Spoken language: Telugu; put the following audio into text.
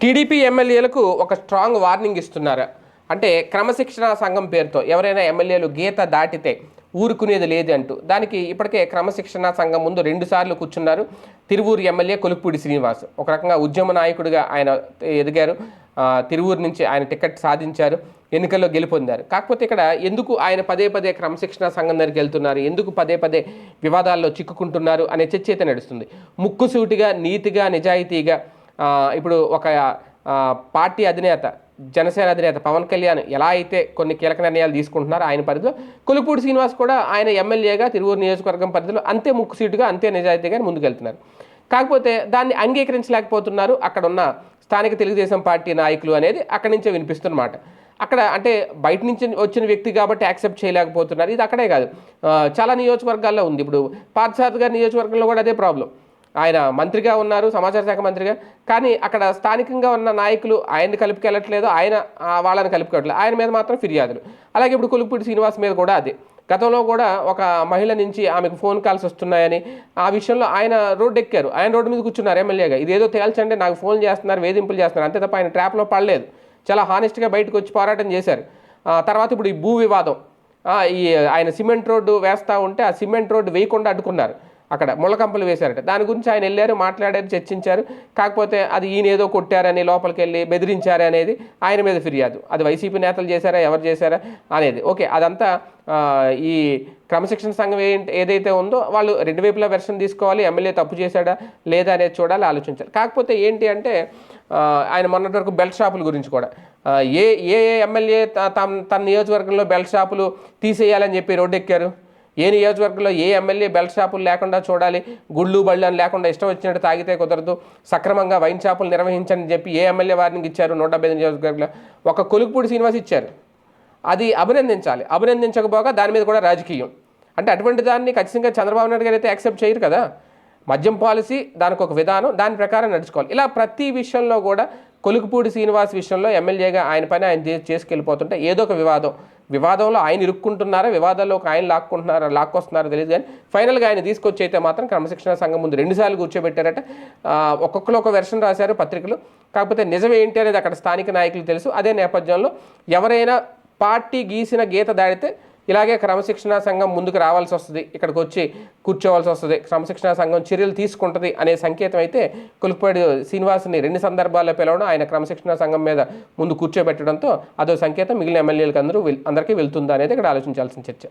టీడీపీ ఎమ్మెల్యేలకు ఒక స్ట్రాంగ్ వార్నింగ్ ఇస్తున్నారు. అంటే క్రమశిక్షణ సంఘం పేరుతో ఎవరైనా ఎమ్మెల్యేలు గీత దాటితే ఊరుకునేది లేదు అంటూ. దానికి ఇప్పటికే క్రమశిక్షణ సంఘం ముందు రెండుసార్లు కూర్చున్నారు. తిరువూరు ఎమ్మెల్యే కొలుక్పూడి శ్రీనివాస్. ఒక రకంగా ఉద్యమ నాయకుడిగా ఆయన ఎదిగారు. తిరువూరు నుంచి ఆయన టికెట్ సాధించారు. ఎన్నికల్లో గెలుపొందారు. కాకపోతే ఇక్కడ ఎందుకు ఆయన పదే పదే క్రమశిక్షణ సంఘం దగ్గరికి వెళ్తున్నారు? ఎందుకు పదే పదే వివాదాల్లో చిక్కుకుంటున్నారు? అనే చర్చ అయితే నడుస్తుంది. ముక్కుసూటిగా నీతిగా నిజాయితీగా ఇప్పుడు ఒక పార్టీ అధినేత జనసేన అధినేత పవన్ కళ్యాణ్ ఎలా అయితే కొన్ని కీలక నిర్ణయాలు తీసుకుంటున్నారో ఆయన పరిధిలో కొలుపూడి శ్రీనివాస్ కూడా ఆయన ఎమ్మెల్యేగా తిరువూరు నియోజకవర్గం పరిధిలో అంతే ముక్కు సీటుగా అంతే నిజాయితీగా ముందుకెళ్తున్నారు. కాకపోతే దాన్ని అంగీకరించలేకపోతున్నారు అక్కడ ఉన్న స్థానిక తెలుగుదేశం పార్టీ నాయకులు అనేది అక్కడి నుంచే వినిపిస్తున్నమాట. అక్కడ అంటే బయట నుంచి వచ్చిన వ్యక్తి కాబట్టి యాక్సెప్ట్ చేయలేకపోతున్నారు. ఇది అక్కడే కాదు. చాలా నియోజకవర్గాల్లో ఉంది. ఇప్పుడు పార్థసారథి గారి నియోజకవర్గంలో కూడా అదే ప్రాబ్లం. ఆయన మంత్రిగా ఉన్నారు సమాచార శాఖ మంత్రిగా. కానీ అక్కడ స్థానికంగా ఉన్న నాయకులు ఆయన్ని కలుపుకెళ్ళట్లేదు ఆయన వాళ్ళని కలుపుకోవట్లేదు ఆయన మీద మాత్రం ఫిర్యాదులు. అలాగే ఇప్పుడు కొలుపుడి శ్రీనివాస్ మీద కూడా అదే. గతంలో కూడా ఒక మహిళ నుంచి ఆమెకు ఫోన్ కాల్స్ వస్తున్నాయని ఆ విషయంలో ఆయన రోడ్డు ఎక్కారు ఆయన రోడ్డు మీద కూర్చున్నారు ఎమ్మెల్యేగా. ఇదేదో తేల్చండి నాకు ఫోన్ చేస్తున్నారు వేధింపులు చేస్తున్నారు. అంతే తప్ప ఆయన ట్రాప్లో పడలేదు. చాలా హానెస్ట్గా బయటకు వచ్చి పోరాటం చేశారు. తర్వాత ఇప్పుడు ఈ భూ వివాదం. ఈ ఆయన సిమెంట్ రోడ్డు వేస్తూ ఉంటే ఆ సిమెంట్ రోడ్డు వేయకుండా అడ్డుకున్నారు. అక్కడ ముళ్ళకంపలు వేశారట. దాని గురించి ఆయన వెళ్ళారు మాట్లాడారు చర్చించారు. కాకపోతే అది ఈయన ఏదో కొట్టారని లోపలికి వెళ్ళి బెదిరించారనేది ఆయన మీద ఫిర్యాదు. అది వైసీపీ నేతలు చేశారా ఎవరు చేశారా అనేది. ఓకే అదంతా ఈ క్రమశిక్షణ సంఘం ఏంటి ఏదైతే ఉందో వాళ్ళు రెండు వైపులా వెర్షన్ తీసుకోవాలి ఎమ్మెల్యే తప్పు చేశాడా లేదా అనేది చూడాలి ఆలోచించాలి. కాకపోతే ఏంటి అంటే ఆయన మొన్నటి వరకు బెల్ట్ షాపుల గురించి కూడా ఏ ఏ ఎమ్మెల్యే త- తమ తన నియోజకవర్గంలో బెల్ట్ షాపులు తీసేయాలని చెప్పి రోడ్డు ఎక్కారు ఏ నియోజకవర్గంలో ఏ ఎమ్మెల్యే బెల్ట్ షాపులు లేకుండా చూడాలి గుళ్ళు బళ్ళు అని లేకుండా ఇష్టం వచ్చినట్టు తాగితే కుదరదు సక్రమంగా వైన్ షాపులు నిర్వహించని చెప్పి ఏ ఎమ్మెల్యే వార్నింగ్ ఇచ్చారు నూట డెబ్బై ఐదు నియోజకవర్గంలో? ఒక కొలుకుపూడి శ్రీనివాస్ ఇచ్చారు. అది అభినందించాలి. అభినందించకపోగా దాని మీద కూడా రాజకీయం. అంటే అటువంటి దాన్ని ఖచ్చితంగా చంద్రబాబు నాయుడు గారు అయితే యాక్సెప్ట్ చేయరు కదా. మద్యం పాలసీ దానికి ఒక విధానం దాని ప్రకారం నడుచుకోవాలి. ఇలా ప్రతి విషయంలో కూడా కొలుకుపూడి శ్రీనివాస్ విషయంలో ఎమ్మెల్యేగా ఆయన పైన ఆయన చేసుకెళ్ళిపోతుంటే ఏదో ఒక వివాదం. వివాదంలో ఆయన ఇరుక్కుంటున్నారా? వివాదాల్లో ఒక ఆయన లాక్కుంటున్నారా? లాక్కొస్తున్నారో తెలియదు కానీ ఫైనల్గా ఆయన తీసుకొచ్చి అయితే మాత్రం క్రమశిక్షణ సంఘం ముందు రెండుసార్లు కూర్చోబెట్టారట. ఒక్కొక్కరు ఒక వెర్షన్ రాశారు పత్రికలు. కాకపోతే నిజం ఏంటి అనేది అక్కడ స్థానిక నాయకులు తెలుసు. అదే నేపథ్యంలో ఎవరైనా పార్టీ గీసిన గీత దాడితే ఇలాగే క్రమశిక్షణా సంఘం ముందుకు రావాల్సి వస్తుంది. ఇక్కడికి వచ్చి కూర్చోవాల్సి వస్తుంది. క్రమశిక్షణ సంఘం చర్యలు తీసుకుంటుంది అనే సంకేతం అయితే కొలుపుపాడి శ్రీనివాస్ని రెండు సందర్భాల్లో పిలవడం ఆయన క్రమశిక్షణా సంఘం మీద ముందు కూర్చోబెట్టడంతో అదో సంకేతం మిగిలిన ఎమ్మెల్యేలకు అందరూ అందరికీ వెళ్తుందా అనేది ఇక్కడ ఆలోచించాల్సిన చర్చ.